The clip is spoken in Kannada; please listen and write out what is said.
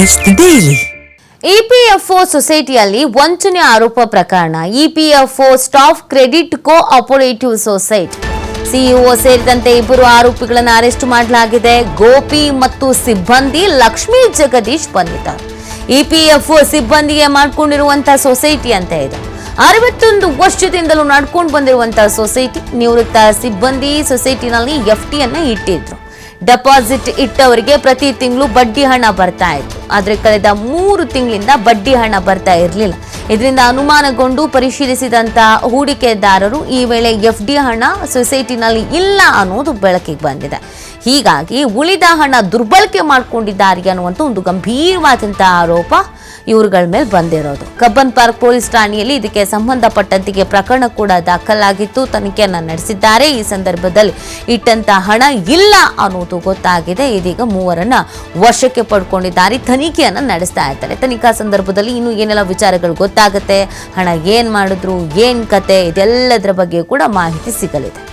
News ಡೈಲಿ ಇಪಿಎಫ್ಒ ಸೊಸೈಟಿಯಲ್ಲಿ ವಂಚನೆ ಆರೋಪ ಪ್ರಕರಣ. EPFO staff credit cooperative society CEO ಸೇರಿದಂತೆ ಇಬ್ಬರು ಆರೋಪಿಗಳನ್ನು ಅರೆಸ್ಟ್ ಮಾಡಲಾಗಿದೆ. ಗೋಪಿ ಮತ್ತು ಸಿಬ್ಬಂದಿ ಲಕ್ಷ್ಮೀ ಜಗದೀಶ್ ಬಂಧಿತರು ಇಪಿಎಫ್ಒ ಸಿಬ್ಬಂದಿಗೆ ಮಾಡಿಕೊಂಡಿರುವಂತಹ ಸೊಸೈಟಿ ಅಂತ ಇದೆ. ಅರವತ್ತೊಂದು ವರ್ಷದಿಂದಲೂ ನಡ್ಕೊಂಡು ಬಂದಿರುವಂತಹ ಸೊಸೈಟಿ ನಿವೃತ್ತ ಸಿಬ್ಬಂದಿ ಸೊಸೈಟಿನಲ್ಲಿ ಎಫ್ ಟಿಯನ್ನ ಇಟ್ಟಿದ್ರು. ಡೆಪಾಸಿಟ್ ಇಟ್ಟವರಿಗೆ ಪ್ರತಿ ತಿಂಗಳು ಬಡ್ಡಿ ಹಣ ಬರ್ತಾ ಇತ್ತು. ಆದರೆ ಕಳೆದ ಮೂರು ತಿಂಗಳಿಂದ ಬಡ್ಡಿ ಹಣ ಬರ್ತಾ ಇರಲಿಲ್ಲ. ಇದರಿಂದ ಅನುಮಾನಗೊಂಡು ಪರಿಶೀಲಿಸಿದಂತ ಹೂಡಿಕೆದಾರರು ಈ ವೇಳೆ ಎಫ್ ಡಿ ಹಣ ಸೊಸೈಟಿನಲ್ಲಿ ಇಲ್ಲ ಅನ್ನೋದು ಬೆಳಕಿಗೆ ಬಂದಿದೆ. ಹೀಗಾಗಿ ಉಳಿದ ಹಣ ದುರ್ಬಳಕೆ ಮಾಡ್ಕೊಂಡಿದ್ದಾರೆ ಅನ್ನುವಂಥ ಒಂದು ಗಂಭೀರವಾದಂಥ ಆರೋಪ ಇವ್ರುಗಳ ಮೇಲೆ ಬಂದಿರೋದು. ಕಬ್ಬನ್ ಪಾರ್ಕ್ ಪೊಲೀಸ್ ಠಾಣೆಯಲ್ಲಿ ಇದಕ್ಕೆ ಸಂಬಂಧಪಟ್ಟಂತಿಗೆ ಪ್ರಕರಣ ಕೂಡ ದಾಖಲಾಗಿತ್ತು. ತನಿಖೆಯನ್ನು ನಡೆಸಿದ್ದಾರೆ. ಈ ಸಂದರ್ಭದಲ್ಲಿ ಇಟ್ಟಂತ ಹಣ ಇಲ್ಲ ಅನ್ನೋದು ಗೊತ್ತಾಗಿದೆ. ಇದೀಗ ಮೂವರನ್ನ ವಶಕ್ಕೆ ಪಡ್ಕೊಂಡಿದ್ದಾರೆ. ತನಿಖೆಯನ್ನ ನಡೆಸ್ತಾ ಇದ್ದಾರೆ. ತನಿಖಾ ಸಂದರ್ಭದಲ್ಲಿ ಇನ್ನು ಏನೆಲ್ಲ ವಿಚಾರಗಳು ಗೊತ್ತಾಗುತ್ತೆ? ಹಣ ಏನ್ ಮಾಡಿದ್ರು? ಏನ್ ಕತೆ? ಇದೆಲ್ಲದರ ಬಗ್ಗೆ ಕೂಡ ಮಾಹಿತಿ ಸಿಗಲಿದೆ.